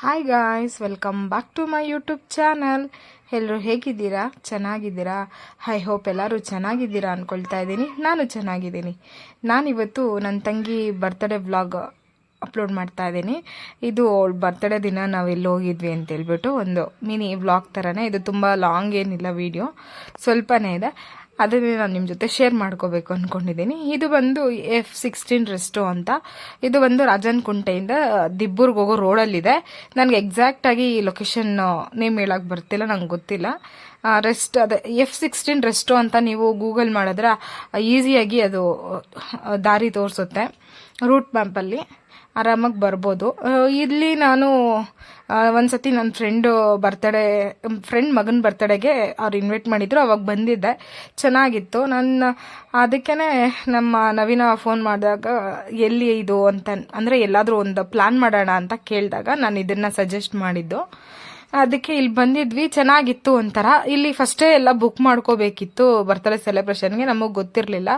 Hi guys welcome back to my YouTube channel ಎಲ್ಲರೂ ಹೇಗಿದ್ದೀರಾ? ಚೆನ್ನಾಗಿದ್ದೀರಾ? ಹೈ ಹೋಪ್ ಎಲ್ಲರೂ ಚೆನ್ನಾಗಿದ್ದೀರಾ ಅಂದ್ಕೊಳ್ತಾ ಇದ್ದೀನಿ. ನಾನು ಚೆನ್ನಾಗಿದ್ದೀನಿ. ನಾನಿವತ್ತು ನನ್ನ ತಂಗಿ ಬರ್ತ್ಡೇ ವ್ಲಾಗ್ ಅಪ್ಲೋಡ್ ಮಾಡ್ತಾ ಇದ್ದೀನಿ. ಇದು ಅವಳ ಬರ್ತ್ಡೇ ದಿನ ನಾವು ಎಲ್ಲಿ ಹೋಗಿದ್ವಿ ಅಂತ ಹೇಳ್ಬಿಟ್ಟು ಒಂದು ಮಿನಿ ವ್ಲಾಗ್ ಥರನೇ ಇದು ತುಂಬ ಲಾಂಗ್ ಏನಿಲ್ಲ ವೀಡಿಯೋ ಸ್ವಲ್ಪನೇ ಇದೆ. ಅದನ್ನೇ ನಾನು ನಿಮ್ಮ ಜೊತೆ ಶೇರ್ ಮಾಡ್ಕೋಬೇಕು ಅಂದ್ಕೊಂಡಿದ್ದೀನಿ ಇದು ಬಂದು ಎಫ್ ಸಿಕ್ಸ್ಟೀನ್ ರೆಸ್ಟೋ ಅಂತ. ಇದು ಬಂದು ರಾಜನ್ ಕುಂಟೆಯಿಂದ ದಿಬ್ಬೂರ್ಗೆ ಹೋಗೋ ರೋಡಲ್ಲಿದೆ. ನನಗೆ ಎಕ್ಸಾಕ್ಟಾಗಿ ಈ ಲೊಕೇಶನ್ ನೇಮ್ ಹೇಳಕ್ಕೆ ಬರ್ತಿಲ್ಲ, ನಂಗೆ ಗೊತ್ತಿಲ್ಲ. ರೆಸ್ಟ್ ಅದೇ ಎಫ್ ಸಿಕ್ಸ್ಟೀನ್ ರೆಸ್ಟೋ ಅಂತ ನೀವು ಗೂಗಲ್ ಮಾಡಿದ್ರೆ ಈಸಿಯಾಗಿ ಅದು ದಾರಿ ತೋರಿಸುತ್ತೆ. ರೂಟ್ ಮ್ಯಾಪಲ್ಲಿ ಆರಾಮಾಗಿ ಬರ್ಬೋದು. ಇಲ್ಲಿ ನಾನು ಆ, ಒಂದ್ಸತಿ ನನ್ನ ಫ್ರೆಂಡು ಬರ್ತಡೇ ಫ್ರೆಂಡ್ ಮಗನ ಬರ್ತಡೇಗೆ ಅವ್ರು ಇನ್ವೈಟ್ ಮಾಡಿದ್ರು ಅವಾಗ ಬಂದಿದ್ದೆ. ಚೆನ್ನಾಗಿತ್ತು. ನನ್ನ ಅದಕ್ಕೇ ನಮ್ಮ ನವೀನ ಫೋನ್ ಮಾಡಿದಾಗ ಎಲ್ಲಿ ಇದು ಅಂತ ಅಂದರೆ ಎಲ್ಲಾದರೂ ಒಂದು ಪ್ಲ್ಯಾನ್ ಮಾಡೋಣ ಅಂತ ಕೇಳಿದಾಗ ನಾನು ಇದನ್ನು ಸಜೆಸ್ಟ್ ಮಾಡಿದ್ದು. ಅದಕ್ಕೆ ಇಲ್ಲಿ ಬಂದಿದ್ವಿ ಚೆನ್ನಾಗಿತ್ತು ಒಂಥರ. ಇಲ್ಲಿ ಫಸ್ಟೇ ಎಲ್ಲ ಬುಕ್ ಮಾಡ್ಕೋಬೇಕಿತ್ತು ಬರ್ತಾರೆ ಸೆಲೆಬ್ರೇಷನ್ಗೆ ನಮಗೆ ಗೊತ್ತಿರಲಿಲ್ಲ.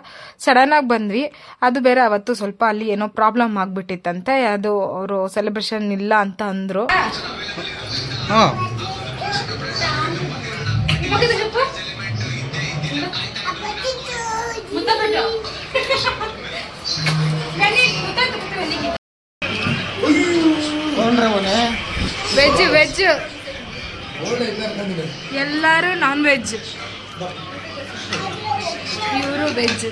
ಸಡನ್ನಾಗಿ ಬಂದ್ವಿ. ಅದು ಬೇರೆ ಅವತ್ತು ಸ್ವಲ್ಪ ಅಲ್ಲಿ ಏನೋ ಪ್ರಾಬ್ಲಮ್ ಆಗಿಬಿಟ್ಟಿತ್ತಂತೆ ಅದು ಅವರು ಸೆಲೆಬ್ರೇಷನ್ ಇಲ್ಲ ಅಂತ ಅಂದರು. ವೆಜ್ ವೆಜ್ ಎಲ್ಲರೂ ನಾನ್ ವೆಜ್ ಇವರು ವೆಜ್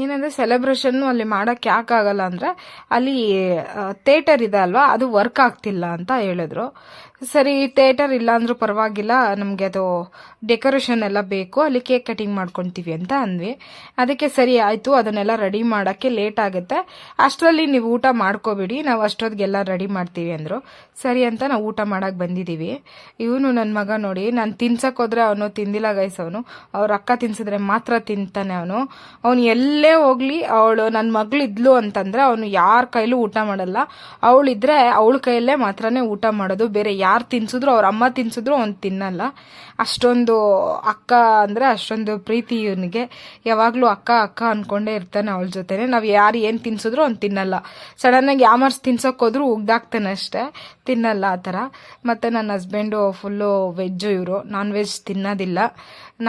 ಏನಂದರೆ ಸೆಲೆಬ್ರೇಷನ್ನು ಅಲ್ಲಿ ಮಾಡೋಕ್ಕೆ ಯಾಕಾಗಲ್ಲ ಅಂದರೆ ಅಲ್ಲಿ ಥಿಯೇಟರ್ ಇದೆ ಅಲ್ವಾ? ಅದು ವರ್ಕ್ ಆಗ್ತಿಲ್ಲ ಅಂತ ಹೇಳಿದ್ರು. ಸರಿ ಥಿಯೇಟರ್ ಇಲ್ಲ ಅಂದ್ರೂ ಪರವಾಗಿಲ್ಲ, ನಮಗೆ ಅದು ಡೆಕೋರೇಷನ್ ಎಲ್ಲ ಬೇಕು, ಅಲ್ಲಿ ಕೇಕ್ ಕಟಿಂಗ್ ಮಾಡ್ಕೊತೀವಿ ಅಂತ ಅಂದ್ವಿ. ಅದಕ್ಕೆ ಸರಿ ಆಯಿತು, ಅದನ್ನೆಲ್ಲ ರೆಡಿ ಮಾಡೋಕ್ಕೆ ಲೇಟ್ ಆಗುತ್ತೆ. ಅಷ್ಟರಲ್ಲಿ ನೀವು ಊಟ ಮಾಡ್ಕೋಬಿಡಿ, ನಾವು ಅಷ್ಟೊತ್ತಿಗೆಲ್ಲ ರೆಡಿ ಮಾಡ್ತೀವಿ ಅಂದರು. ಸರಿ ಅಂತ ನಾವು ಊಟ ಮಾಡಕ್ಕೆ ಬಂದಿದ್ದೀವಿ ಇವನು ನನ್ನ ಮಗ ನೋಡಿ, ನಾನು ತಿನ್ಸಕ್ಕೆ ಹೋದ್ರೆ ಅವನು ತಿಂದಿಲ್ಲ ಗೈಸ್ ಅವನು. ಅವ್ರ ಅಕ್ಕ ತಿನ್ಸಿದ್ರೆ ಮಾತ್ರ ತಿಂತಾನೆ ಅವನು. ಅವನು ಎಲ್ಲೇ ಹೋಗ್ಲಿ, ಅವಳು ನನ್ನ ಇದ್ಲು ಅಂತಂದ್ರೆ, ಅವನು ಯಾರ ಕೈಲೂ ಊಟ ಮಾಡಲ್ಲ. ಅವಳಿದ್ರೆ ಅವಳ ಕೈಯಲ್ಲೇ ಮಾತ್ರನೇ ಊಟ ಮಾಡೋದು, ಬೇರೆ ಯಾರು ತಿನ್ಸಿದ್ರು ಅವ್ರ ಅಮ್ಮ ತಿನ್ಸಿದ್ರು ಅವ್ನು ತಿನ್ನಲ್ಲ. ಅಷ್ಟೊಂದು ಅಕ್ಕ ಅಂದರೆ ಅಷ್ಟೊಂದು ಪ್ರೀತಿ ಇವನಿಗೆ. ಯಾವಾಗಲೂ ಅಕ್ಕ ಅಕ್ಕ ಅಂದ್ಕೊಂಡೇ ಇರ್ತಾನೆ ಅವಳ ಜೊತೆನೆ. ನಾವು ಯಾರು ಏನು ತಿನ್ಸಿದ್ರು ಅವ್ನು ತಿನ್ನಲ್ಲ. ಸಡನ್ನಾಗಿ ಯಾಮರ್ಸ್ ತಿನ್ಸೋಕೆ ಹೋದ್ರು ಉಗ್ದಾಕ್ತಾನೆ ಅಷ್ಟೇ. ತಿನ್ನಲ್ಲ ಆ ಥರ. ಮತ್ತು ನನ್ನ ಹಸ್ಬೆಂಡು ಫುಲ್ಲು ವೆಜ್ಜು ಇವರು. ನಾನ್ ವೆಜ್ ತಿನ್ನೋದಿಲ್ಲ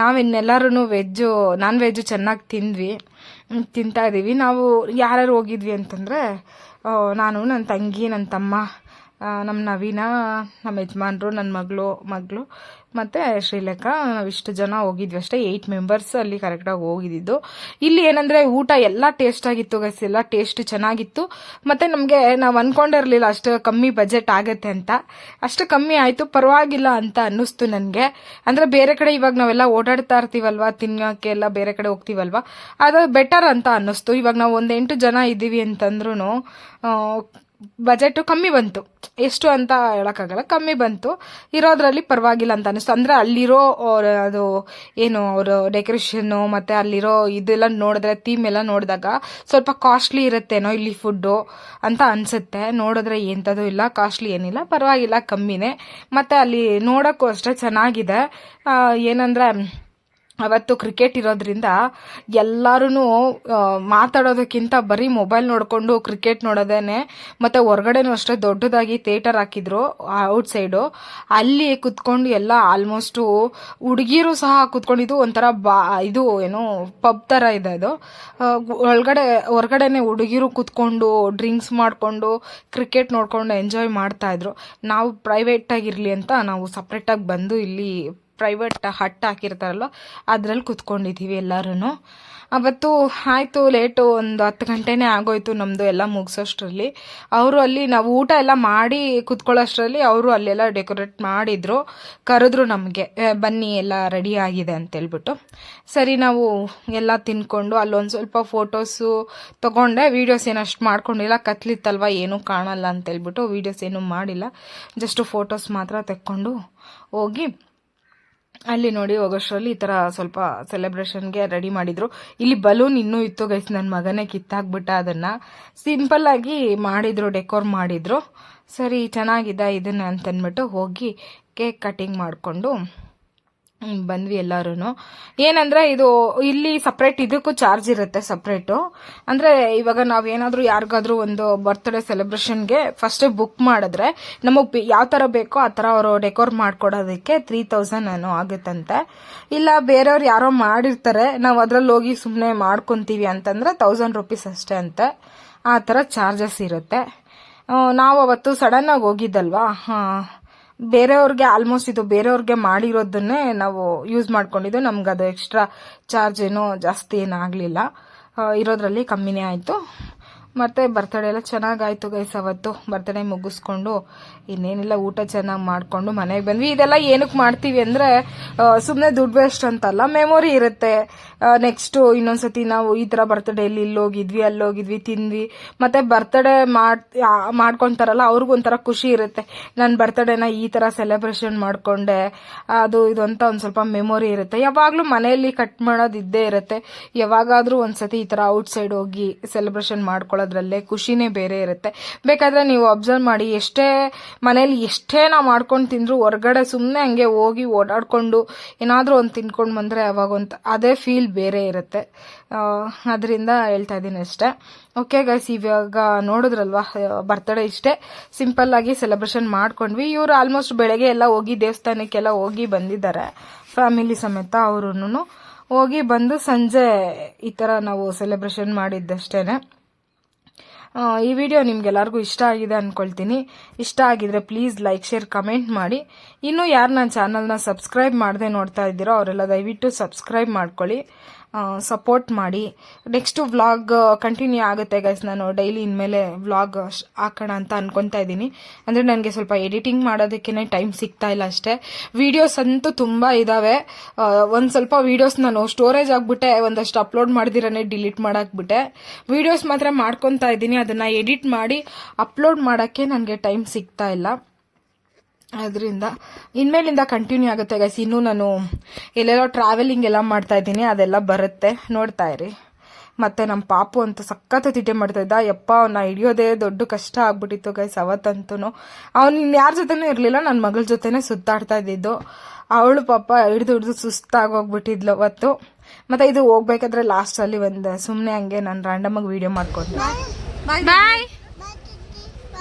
ನಾವಿನ್ನೆಲ್ಲರೂ ವೆಜ್ಜು ನಾನ್ ವೆಜ್ಜು ಚೆನ್ನಾಗಿ ತಿಂದ್ವಿ. ತಿಂತಾ ಇದ್ದೀವಿ ನಾವು ಯಾರ್ಯಾರು ಹೋಗಿದ್ವಿ ಅಂತಂದರೆ ನಾನು ನನ್ನ ತಂಗಿ ನನ್ನ ತಮ್ಮ ನಮ್ಮ ನವೀನ ನಮ್ಮ ಯಜಮಾನ್ರು ನನ್ನ ಮಗಳು ಮಗಳು ಮತ್ತು ಶ್ರೀಲೇಖಾ ನಾವಿಷ್ಟು ಜನ ಹೋಗಿದ್ವಿ ಅಷ್ಟೇ. ಏಯ್ಟ್ ಮೆಂಬರ್ಸ್ ಅಲ್ಲಿ ಕರೆಕ್ಟಾಗಿ ಹೋಗಿದ್ದಿದ್ದು ಇಲ್ಲಿ ಏನಂದರೆ ಊಟ ಎಲ್ಲ ಟೇಸ್ಟ್ ಆಗಿತ್ತು ಗೈಸ್ ಎಲ್ಲ ಟೇಸ್ಟ್ ಚೆನ್ನಾಗಿತ್ತು. ಮತ್ತು ನಮಗೆ ನಾವು ಅಂದ್ಕೊಂಡಿರಲಿಲ್ಲ ಅಷ್ಟು ಕಮ್ಮಿ ಬಜೆಟ್ ಆಗುತ್ತೆ ಅಂತ. ಅಷ್ಟು ಕಮ್ಮಿ ಆಯಿತು, ಪರವಾಗಿಲ್ಲ ಅಂತ ಅನ್ನಿಸ್ತು ನನಗೆ. ಅಂದರೆ ಬೇರೆ ಕಡೆ ಇವಾಗ ನಾವೆಲ್ಲ ಓಡಾಡ್ತಾ ಇರ್ತೀವಲ್ವ ತಿನ್ನೋಕ್ಕೆ ಎಲ್ಲ ಬೇರೆ ಕಡೆ ಹೋಗ್ತೀವಲ್ವ? ಅದು ಬೆಟರ್ ಅಂತ ಅನ್ನಿಸ್ತು. ಇವಾಗ ನಾವು ಒಂದು ಎಂಟು ಜನ ಇದ್ದೀವಿ ಅಂತಂದ್ರೂ ಬಜೆಟು ಕಮ್ಮಿ ಬಂತು. ಎಷ್ಟು ಅಂತ ಹೇಳೋಕ್ಕಾಗಲ್ಲ, ಕಮ್ಮಿ ಬಂತು. ಇರೋದ್ರಲ್ಲಿ ಪರವಾಗಿಲ್ಲ ಅಂತ ಅನಿಸ್ತು. ಅಂದರೆ ಅಲ್ಲಿರೋ ಅದು ಏನು ಅವರು ಡೆಕೋರೇಷನ್ನು ಮತ್ತು ಅಲ್ಲಿರೋ ಇದೆಲ್ಲ ನೋಡಿದ್ರೆ ಥೀಮ್ ಎಲ್ಲ ನೋಡಿದಾಗ ಸ್ವಲ್ಪ ಕಾಸ್ಟ್ಲಿ ಇರುತ್ತೇನೋ ಇಲ್ಲಿ ಫುಡ್ಡು ಅಂತ ಅನಿಸುತ್ತೆ. ನೋಡಿದ್ರೆ ಎಂಥದ್ದು ಇಲ್ಲ ಕಾಸ್ಟ್ಲಿ ಏನಿಲ್ಲ. ಪರವಾಗಿಲ್ಲ, ಕಮ್ಮಿನೇ. ಮತ್ತು ಅಲ್ಲಿ ನೋಡೋಕ್ಕೂ ಅಷ್ಟೇ ಚೆನ್ನಾಗಿದೆ. ಏನಂದರೆ ಅವತ್ತು ಕ್ರಿಕೆಟ್ ಇರೋದ್ರಿಂದ ಎಲ್ಲರೂ ಮಾತಾಡೋದಕ್ಕಿಂತ ಬರೀ ಮೊಬೈಲ್ ನೋಡಿಕೊಂಡು ಕ್ರಿಕೆಟ್ ನೋಡೋದೇನೆ, ಮತ್ತು ಹೊರ್ಗಡೆನೂ ಅಷ್ಟೇ ದೊಡ್ಡದಾಗಿ ಥಿಯೇಟರ್ ಹಾಕಿದ್ರು ಔಟ್ ಸೈಡು ಅಲ್ಲಿ ಕುತ್ಕೊಂಡು ಎಲ್ಲ ಆಲ್ಮೋಸ್ಟು ಹುಡುಗಿರು ಸಹ ಕುತ್ಕೊಂಡಿದ್ದು ಒಂಥರ ಬಾ, ಇದು ಏನು ಪಬ್ ಥರ ಇದೆ ಅದು. ಒಳಗಡೆ, ಹೊರ್ಗಡೆನೆ ಹುಡುಗಿರು ಕುತ್ಕೊಂಡು ಡ್ರಿಂಕ್ಸ್ ಮಾಡಿಕೊಂಡು ಕ್ರಿಕೆಟ್ ನೋಡಿಕೊಂಡು ಎಂಜಾಯ್ ಮಾಡ್ತಾಯಿದ್ರು ನಾವು ಪ್ರೈವೇಟಾಗಿರಲಿ ಅಂತ ನಾವು ಸಪ್ರೇಟಾಗಿ ಬಂದು ಇಲ್ಲಿ ಪ್ರೈವೇಟ್ ಹಟ್ ಹಾಕಿರ್ತಾರಲ್ಲ ಅದರಲ್ಲಿ ಕುತ್ಕೊಂಡಿದ್ದೀವಿ ಎಲ್ಲರೂ ಅವತ್ತು ಆಯಿತು ಲೇಟು ಒಂದು ಹತ್ತು ಗಂಟೆನೇ ಆಗೋಯ್ತು ನಮ್ಮದು ಎಲ್ಲ ಮುಗಿಸೋಷ್ಟರಲ್ಲಿ. ಅವರು ಅಲ್ಲಿ ನಾವು ಊಟ ಎಲ್ಲ ಮಾಡಿ ಕುತ್ಕೊಳ್ಳೋಷ್ಟರಲ್ಲಿ ಅವರು ಅಲ್ಲೆಲ್ಲ ಡೆಕೋರೇಟ್ ಮಾಡಿದರು, ಕರೆದ್ರು ನಮಗೆ ಬನ್ನಿ, ಎಲ್ಲ ರೆಡಿ ಆಗಿದೆ ಅಂತೇಳ್ಬಿಟ್ಟು. ಸರಿ, ನಾವು ಎಲ್ಲ ತಿನ್ಕೊಂಡು ಅಲ್ಲೊಂದು ಸ್ವಲ್ಪ ಫೋಟೋಸು ತೊಗೊಂಡೆ. ವೀಡಿಯೋಸ್ ಏನು ಅಷ್ಟು ಮಾಡ್ಕೊಂಡಿಲ್ಲ, ಕತ್ಲಿತ್ತಲ್ವ, ಏನೂ ಕಾಣಲ್ಲ ಅಂತೇಳ್ಬಿಟ್ಟು ವೀಡಿಯೋಸ್ ಏನೂ ಮಾಡಿಲ್ಲ. ಜಸ್ಟ್ ಫೋಟೋಸ್ ಮಾತ್ರ ತೆಕ್ಕೊಂಡು ಹೋಗಿ ಅಲ್ಲಿ ನೋಡಿ ಹೋಗೋಷ್ಟರಲ್ಲಿ ಈ ಥರ ಸ್ವಲ್ಪ ಸೆಲೆಬ್ರೇಷನ್ಗೆ ರೆಡಿ ಮಾಡಿದ್ರು. ಇಲ್ಲಿ ಬಲೂನ್ ಇನ್ನೂ ಇತ್ತು ಗೈಸ್ ನನ್ನ ಮಗನೇ ಕಿತ್ತಾಕ್ಬಿಟ್ಟ ಅದನ್ನು. ಸಿಂಪಲ್ಲಾಗಿ ಮಾಡಿದ್ರು ಡೆಕೋರ್ ಮಾಡಿದ್ರು. ಸರಿ, ಚೆನ್ನಾಗಿದೆ ಇದನ್ನ ಅಂತಂದ್ಬಿಟ್ಟು ಹೋಗಿ ಕೇಕ್ ಕಟಿಂಗ್ ಮಾಡಿಕೊಂಡು ಬಂದ್ವಿ ಎಲ್ಲರೂ ಏನಂದ್ರೆ ಇದು ಇಲ್ಲಿ ಸಪ್ರೇಟ್ ಇದಕ್ಕೂ ಚಾರ್ಜ್ ಇರುತ್ತೆ ಸಪ್ರೇಟು ಅಂದ್ರೆ ಇವಾಗ ನಾವ್ ಏನಾದ್ರೂ ಯಾರಿಗಾದ್ರೂ ಒಂದು ಬರ್ತ್ಡೇ ಸೆಲೆಬ್ರೇಷನ್ಗೆ ಫಸ್ಟ್ ಬುಕ್ ಮಾಡಿದ್ರೆ ನಮಗ್ ಯಾವ ತರ ಬೇಕೋ ಆ ತರ ಅವರು ಡೆಕೋರ್ ಮಾಡ್ಕೊಡೋದಕ್ಕೆ ತ್ರೀ ತೌಸಂಡ್ ಏನೋ ಆಗುತ್ತಂತೆ. ಇಲ್ಲ ಬೇರೆಯವ್ರು ಯಾರೋ ಮಾಡಿರ್ತಾರೆ, ನಾವು ಅದ್ರಲ್ಲಿ ಹೋಗಿ ಸುಮ್ಮನೆ ಮಾಡ್ಕೊಂತೀವಿ ಅಂತಂದ್ರೆ ತೌಸಂಡ್ ರುಪೀಸ್ ಅಷ್ಟೇ ಅಂತೆ. ಆ ಥರ ಚಾರ್ಜಸ್ ಇರುತ್ತೆ. ನಾವು ಅವತ್ತು ಸಡನ್ ಆಗಿ ಹೋಗಿದ್ದಲ್ವಾ? ಹಾ. ಬೇರೆಯವ್ರಿಗೆ ಆಲ್ಮೋಸ್ಟ್ ಇದು ಬೇರೆಯವ್ರಿಗೆ ಮಾಡಿರೋದನ್ನೇ ನಾವು ಯೂಸ್ ಮಾಡ್ಕೊಂಡಿದ್ದು. ನಮ್ಗೆ ಅದು ಎಕ್ಸ್ಟ್ರಾ ಚಾರ್ಜ್ ಏನೂ ಜಾಸ್ತಿ ಏನಾಗಲಿಲ್ಲ. ಇರೋದ್ರಲ್ಲಿ ಕಮ್ಮಿನೇ ಆಯಿತು. ಮತ್ತು ಬರ್ತಡೇ ಎಲ್ಲ ಚೆನ್ನಾಗಾಯ್ತು ಗೈಸ್ ಅವತ್ತು. ಬರ್ತಡೇ ಮುಗಿಸ್ಕೊಂಡು ಇನ್ನೇನಿಲ್ಲ ಊಟ ಚೆನ್ನಾಗಿ ಮಾಡಿಕೊಂಡು ಮನೆಗೆ ಬಂದ್ವಿ. ಇದೆಲ್ಲ ಏನಕ್ಕೆ ಮಾಡ್ತೀವಿ ಅಂದರೆ ಸುಮ್ಮನೆ ದುಡ್ಡು ವೇಸ್ಟ್ ಅಂತಲ್ಲ ಮೆಮೊರಿ ಇರುತ್ತೆ. ನೆಕ್ಸ್ಟು ಇನ್ನೊಂದ್ಸತಿ ನಾವು ಈ ಥರ ಬರ್ತಡೇಲಿ ಇಲ್ಲಿ ಹೋಗಿದ್ವಿ, ಅಲ್ಲಿ ಹೋಗಿದ್ವಿ, ತಿಂದ್ವಿ. ಮತ್ತು ಬರ್ತಡೇ ಮಾಡ್ ಮಾಡ್ಕೊತಾರಲ್ಲ ಅವ್ರಿಗೊಂಥರ ಖುಷಿ ಇರುತ್ತೆ. ನನ್ನ ಬರ್ತಡೇನ ಈ ಥರ ಸೆಲೆಬ್ರೇಷನ್ ಮಾಡಿಕೊಂಡೆ. ಅದು ಇದು ಅಂತ ಒಂದು ಸ್ವಲ್ಪ ಮೆಮೊರಿ ಇರುತ್ತೆ. ಯಾವಾಗಲೂ ಮನೆಯಲ್ಲಿ ಕಟ್ ಮಾಡೋದು ಇದ್ದೇ ಇರುತ್ತೆ. ಯಾವಾಗಾದರೂ ಒಂದ್ಸತಿ ಈ ಥರ ಔಟ್ಸೈಡ್ ಹೋಗಿ ಸೆಲೆಬ್ರೇಷನ್ ಮಾಡ್ಕೊಳ್ಳೋದ್ರಲ್ಲೇ ಖುಷಿನೇ ಬೇರೆ ಇರುತ್ತೆ. ಬೇಕಾದ್ರೆ ನೀವು ಅಬ್ಸರ್ವ್ ಮಾಡಿ ಎಷ್ಟೇ ಮನೇಲಿ ಎಷ್ಟೇ ನಾವು ಮಾಡ್ಕೊಂಡು ತಿಂದ್ರು ಹೊರ್ಗಡೆ ಸುಮ್ಮನೆ ಹಂಗೆ ಹೋಗಿ ಓಡಾಡ್ಕೊಂಡು ಏನಾದರೂ ಒಂದು ತಿನ್ಕೊಂಡು ಬಂದರೆ ಒಂದು ಅದೇ ಫೀಲ್ ಬೇರೆ ಇರುತ್ತೆ. ಅದರಿಂದ ಹೇಳ್ತಾ ಇದ್ದೀನಿ ಅಷ್ಟೇ. ಓಕೆ ಗೈಸ್ ಇವಾಗ ನೋಡಿದ್ರಲ್ವಾ? ಬರ್ತಡೇ ಇಷ್ಟೇ. ಸಿಂಪಲ್ ಆಗಿ ಸೆಲೆಬ್ರೇಷನ್ ಮಾಡ್ಕೊಂಡ್ವಿ. ಇವರು ಆಲ್ಮೋಸ್ಟ್ ಬೆಳಗ್ಗೆ ಎಲ್ಲ ಹೋಗಿ ದೇವಸ್ಥಾನಕ್ಕೆಲ್ಲ ಹೋಗಿ ಬಂದಿದ್ದಾರೆ. ಫ್ಯಾಮಿಲಿ ಸಮೇತ ಅವರು ಹೋಗಿ ಬಂದು ಸಂಜೆ ಈ ಥರ ನಾವು ಸೆಲೆಬ್ರೇಷನ್ ಮಾಡಿದ್ದಷ್ಟೇನೆ. ಆ, ಈ ವಿಡಿಯೋ ನಿಮ್ಗೆಲ್ಲರಿಗೂ ಇಷ್ಟ ಆಗಿದೆ ಅಂದ್ಕೊಳ್ತೀನಿ ಇಷ್ಟ ಆಗಿದ್ರೆ ಪ್ಲೀಸ್ ಲೈಕ್, ಶೇರ್, ಕಮೆಂಟ್ ಮಾಡಿ. ಇನ್ನೂ ಯಾರು ನನ್ನ ಚಾನಲ್ನ ಸಬ್ಸ್ಕ್ರೈಬ್ ಮಾಡದೆ ನೋಡ್ತಾ ಇದ್ದೀರೋ ಅವರೆಲ್ಲ ದಯವಿಟ್ಟು ಸಬ್ಸ್ಕ್ರೈಬ್ ಮಾಡ್ಕೊಳ್ಳಿ. ಸಪೋರ್ಟ್ ಮಾಡಿ. ನೆಕ್ಸ್ಟು ವ್ಲಾಗ್ ಕಂಟಿನ್ಯೂ ಆಗುತ್ತೆ ಗೈಸ್ ನಾನು ಡೈಲಿ ಇನ್ಮೇಲೆ ವ್ಲಾಗ್ ಹಾಕೋಣ ಅಂತ ಅನ್ಕೊತಾ ಇದ್ದೀನಿ. ಅಂದರೆ ನನಗೆ ಸ್ವಲ್ಪ ಎಡಿಟಿಂಗ್ ಮಾಡೋದಕ್ಕೇ ಟೈಮ್ ಸಿಗ್ತಾ ಇಲ್ಲ ಅಷ್ಟೇ. ವೀಡಿಯೋಸ್ ಅಂತೂ ತುಂಬ ಇದ್ದಾವೆ ಒಂದು ಸ್ವಲ್ಪ ವೀಡಿಯೋಸ್ ನಾನು ಸ್ಟೋರೇಜ್ ಆಗಿಬಿಟ್ಟೆ, ಒಂದಷ್ಟು ಅಪ್ಲೋಡ್ ಮಾಡ್ದಿರನೇ ಡಿಲೀಟ್ ಮಾಡಾಕ್ಬಿಟ್ಟೆ. ವಿಡಿಯೋಸ್ ಮಾತ್ರ ಮಾಡ್ಕೊತಾ ಇದ್ದೀನಿ. ಅದನ್ನು ಎಡಿಟ್ ಮಾಡಿ ಅಪ್ಲೋಡ್ ಮಾಡೋಕ್ಕೆ ನನಗೆ ಟೈಮ್ ಸಿಗ್ತಾ ಇಲ್ಲ. ಅದರಿಂದ ಇನ್ಮೇಲಿಂದ ಕಂಟಿನ್ಯೂ ಆಗುತ್ತೆ ಗೈಸ್ ಇನ್ನೂ ನಾನು ಎಲ್ಲೆಲ್ಲೋ ಟ್ರಾವೆಲಿಂಗ್ ಎಲ್ಲ ಮಾಡ್ತಾ ಇದ್ದೀನಿ ಅದೆಲ್ಲ ಬರುತ್ತೆ. ನೋಡ್ತಾ ಇರಿ. ಮತ್ತೆ ನಮ್ಮ ಪಾಪು ಅಂತ ಸಖತ್ ತಿಟ್ಟೆ ಮಾಡ್ತಾ ಇದ್ದ. ಯಪ್ಪ ಅವನ್ನ ಹಿಡಿಯೋದೇ ದೊಡ್ಡ ಕಷ್ಟ ಆಗ್ಬಿಟ್ಟಿತ್ತು ಗೈಸ್ ಅವತ್ತಂತೂ ಅವ್ನು ಇನ್ಯಾರ ಜೊತೆನೂ ಇರಲಿಲ್ಲ ನನ್ನ ಮಗಳ ಜೊತೆನೇ ಸುತ್ತಾಡ್ತಾ ಇದ್ದಿದ್ದು. ಅವಳು ಪಾಪ ಹಿಡಿದು ಹಿಡಿದು ಸುಸ್ತಾಗೋಗ್ಬಿಟ್ಟಿದ್ಲು ಅವತ್ತು. ಮತ್ತೆ ಇದು ಹೋಗ್ಬೇಕಾದ್ರೆ ಲಾಸ್ಟಲ್ಲಿ ಒಂದು ಸುಮ್ಮನೆ ಹಂಗೆ ನಾನು ರ್ಯಾಂಡಮಾಗಿ ವಿಡಿಯೋ ಮಾಡ್ಕೊಂಡೆ ಬಾಯ್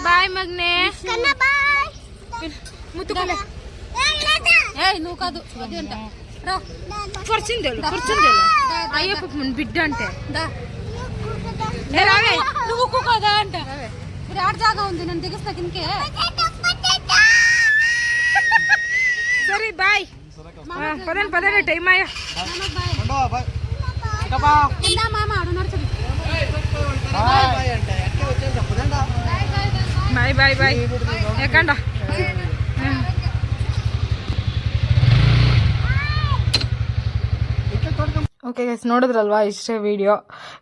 ಬಾಯ್ ಮಗ್ನೆ. నువ్వు కాదు అది అంట. అయ్యప్ప బిడ్డ అంటే. నువ్వు కుక్కదా అంట. ఇప్పుడు ఆడ జాగా ఉంది నన్ను దిగిస్తా కిందకే. సరే బాయ్. పదండి పదండి టైం అయ్యా. మామ ఆడున్నారు చెప్పి బాయ్. బాయ్. బాయ్ ఎక్కండా ಓಕೆ ಗೈಸ್ ನೋಡಿದ್ರಲ್ವಾ ಇಷ್ಟೇ ವಿಡಿಯೋ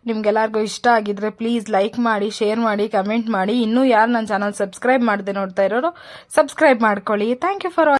ನಿಮ್ಗೆಲ್ಲರಿಗೂ ಇಷ್ಟ ಆಗಿದ್ರೆ ಪ್ಲೀಸ್ ಲೈಕ್ ಮಾಡಿ ಶೇರ್ ಮಾಡಿ ಕಮೆಂಟ್ ಮಾಡಿ. ಇನ್ನೂ ಯಾರು ನನ್ನ ಚಾನಲ್ ಸಬ್ಸ್ಕ್ರೈಬ್ ಮಾಡದೆ ನೋಡ್ತಾ ಇರೋರು ಸಬ್ಸ್ಕ್ರೈಬ್ ಮಾಡ್ಕೊಳ್ಳಿ. Thank you for